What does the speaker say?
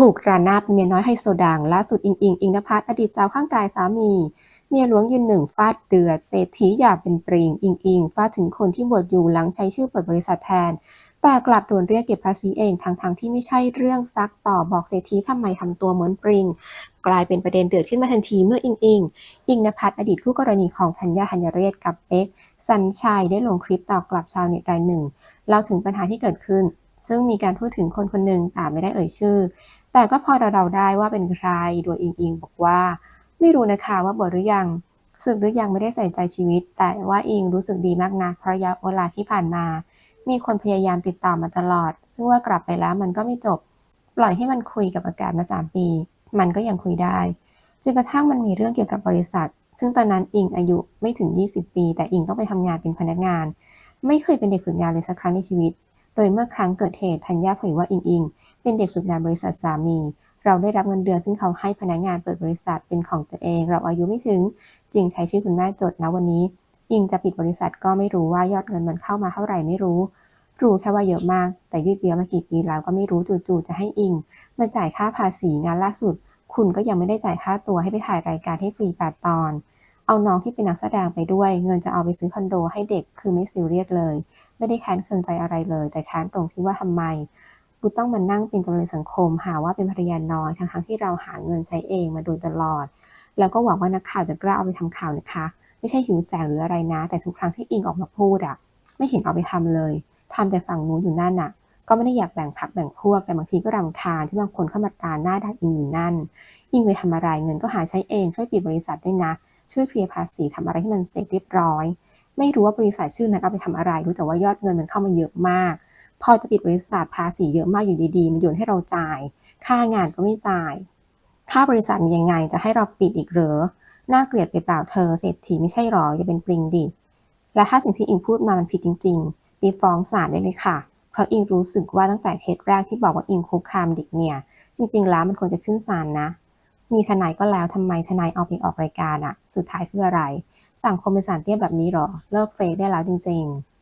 ถูกระนาบเมียน้อยไฮโซดังล่าสุดอิงอิงอิงนภัสอดีตสาวข้างกายสามี เมียหลวงยืนหนึ่งฟาดเดือดเศรษฐีอยากเป็นปริงอิงอิงฟาดถึงคนที่บวชอยู่หลังใช้ชื่อเปิดบริษัทแทน แต่กลับโดนเรียกเก็บภาษีเองทั้งทงๆที่ไม่ใช่เรื่องซักต่อบอกเศรษฐีทำไมทำตัวเหมือนปริง กลายเป็นประเด็นเดือดขึ้นมาทันทีเมื่ออิงอิงอิงนภัสอดีตคู่กรณีของธัญญาธัญเรศกับเป๊กสัญชัยได้ลงคลิปตอบกลับชาวเน็ตรายหนึ่งเล่าถึงปัญหาที่เกิดขึ้นซึ่งมีการพูดถึงคนคนหนึ่งแต่ไม่ได้เอ่ยชื่อ แต่ก็พอเราได้ว่าเป็นใคร โดยอิงอิงบอกว่า ไม่รู้นะคะว่าบวชหรือยังสึกหรือยังไม่ได้ใส่ใจชีวิต แต่ว่าอิงรู้สึกดีมากนะเพราะระยะเวลาที่ผ่านมา มีคนพยายามติดต่อมาตลอด ซึ่งว่ากลับไปแล้วมันก็ไม่จบ ปล่อยให้มันคุยกับอากาศมาสามปี มันก็ยังคุยได้จนกระทั่งมันมีเรื่องเกี่ยวกับบริษัท ซึ่งตอนนั้นอิงอายุไม่ถึง 20 ปี แต่อิงต้องไปทำงานเป็นพนักงาน ไม่เคยเป็นเด็กฝึกงานเลยสักครั้งในชีวิต โดยเมื่อครั้งเกิดเหตุธัญญาเผยว่าอิงอิง เป็นเด็กฝึกงานบริษัทสามี เราได้รับเงินเดือนซึ่งเขาให้พนักงานเปิดบริษัทเป็นของตัวเอง เราอายุไม่ถึงจึงใช้ชื่อคุณแม่จดนะวันนี้ อิงจะปิดบริษัทก็ไม่รู้ว่ายอดเงินมันเข้ามาเท่าไหร่ไม่รู้รู้แค่ว่าเยอะมาก แต่ยืดเยื้อมากี่ปีแล้วก็ไม่รู้จู่ๆจะให้อิงมาจ่ายค่าภาษีงานล่าสุด คุณก็ยังไม่ได้จ่ายค่าตัวให้ไปถ่ายรายการให้ฟรี8ตอน เอาน้องที่เป็นนักแสดงไปด้วย เงินจะเอาไปซื้อคอนโดให้เด็กคือไม่ซีเรียสเลย ไม่ได้แค้นเคืองใจอะไรเลย แต่แค้นตรงที่ว่าทำไมกูต้องมานั่งเป็นจำเลยสังคม หาว่าเป็นภรรยาน้อยทั้งๆที่เราหาเงินใช้เองมาโดยตลอด แล้วก็หวังว่านักข่าวจะกล้าเอาไปทำข่าวนะคะ ไม่ใช่หิวแสงหรืออะไรนะ แต่ทุกครั้งที่อิงออกมาพูดอะไม่เห็นเอาไปทำเลยทำแต่ฝั่งนู้นอยู่นั่นน่ะ ก็ไม่ได้อยากแบ่งพักแบ่งพวกแต่บางทีก็รำคาญที่บางคนเข้ามาตาหน้าด้านอิงอยู่นั่นอิงไปทำอะไรเงินก็หาใช้เองช่วยปิดบริษัทด้วยนะ ช่วยเคลียร์ภาษีทำอะไรให้มันเสร็จเรียบร้อย ไม่รู้ว่าบริษัทชื่อนั้นเอาไปทำอะไรรู้แต่ว่ายอดเงินมันเข้ามาเยอะมาก พอจะปิดบริษัทภาษีเยอะมากอยู่ดีๆมันโยนให้เราจ่าย ค่างานก็ไม่จ่าย ค่าบริษัทยังไงจะให้เราปิดอีกเหรอน่าเกลียดไปเปล่าเธอเศรษฐีไม่ใช่หรออย่าเป็นปริงดิและถ้าสิ่งที่อิงพูดมามันผิดจริงๆไปฟ้องศาลได้เลยค่ะ เพราะอิงรู้สึกว่าตั้งแต่เคสแรกที่บอกว่าอิงคุกคามเด็กเนี่ย จริง ๆ แล้วมันควรจะขึ้นศาลนะ มีทนายก็แล้วทำไมทนายเอาไปออกรายการอะสุดท้ายคืออะไร สังคมเป็นสารเตี้ยแบบนี้หรอ เลิกเฟซได้แล้วจริง ๆ